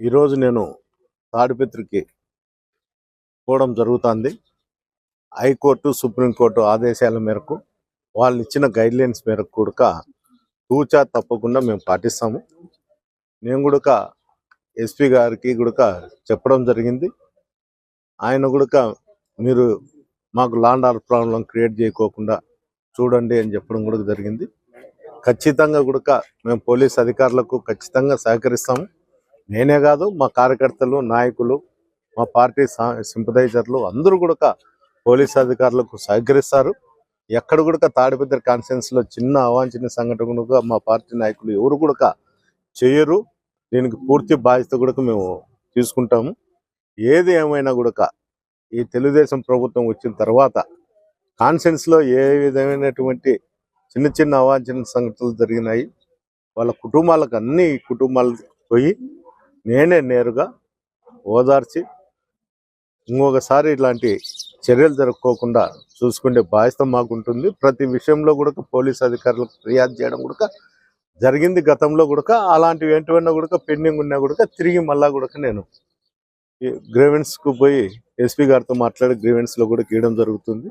ఈరోజు నేను తాడిపత్రికి పోవడం జరుగుతుంది. హైకోర్టు సుప్రీంకోర్టు ఆదేశాల మేరకు వాళ్ళు ఇచ్చిన గైడ్లైన్స్ మేరకు కూడా తూచా తప్పకుండా మేము పాటిస్తాము. నేను కూడా ఎస్పీ గారికి కూడా చెప్పడం జరిగింది. ఆయన కూడా మీరు మాకు లాండ్ ఆర్ ప్రాబ్లం క్రియేట్ చేయకోకుండా చూడండి అని చెప్పడం కూడా జరిగింది. ఖచ్చితంగా కూడా మేము పోలీస్ అధికారులకు ఖచ్చితంగా సహకరిస్తాము. నేనే కాదు మా కార్యకర్తలు నాయకులు మా పార్టీ సింపదైజర్లు అందరూ కూడా పోలీస్ అధికారులకు సహకరిస్తారు. ఎక్కడ కూడా తాడిపత్రి కాన్ఫరెన్స్లో చిన్న అవాంఛనీయ సంఘటన కూడా మా పార్టీ నాయకులు ఎవరు కూడా చేయరు. దీనికి పూర్తి బాధ్యత కూడా మేము తీసుకుంటాము. ఏది ఏమైనా కూడా ఈ తెలుగుదేశం ప్రభుత్వం వచ్చిన తర్వాత కాన్సెన్స్లో ఏ విధమైనటువంటి చిన్న చిన్న అవాంఛన సంఘటనలు జరిగినాయి వాళ్ళ కుటుంబాలకు అన్ని కుటుంబాలకు పోయి నేనే నేరుగా ఓదార్చి ఇంకొకసారి ఇలాంటి చర్యలు జరుపుకోకుండా చూసుకునే బాధ్యత మాకు ఉంటుంది ప్రతి విషయంలో కూడా పోలీస్ అధికారులకు ఫిర్యాదు చేయడం కూడా జరిగింది గతంలో కూడా. అలాంటివి ఏంటివన్నా కూడా పెండింగ్ ఉన్నా కూడా తిరిగి మళ్ళా కూడా నేను గ్రేవెన్స్కు పోయి ఎస్పీ గారితో మాట్లాడి గ్రేవెన్స్లో కూడా గీయడం జరుగుతుంది.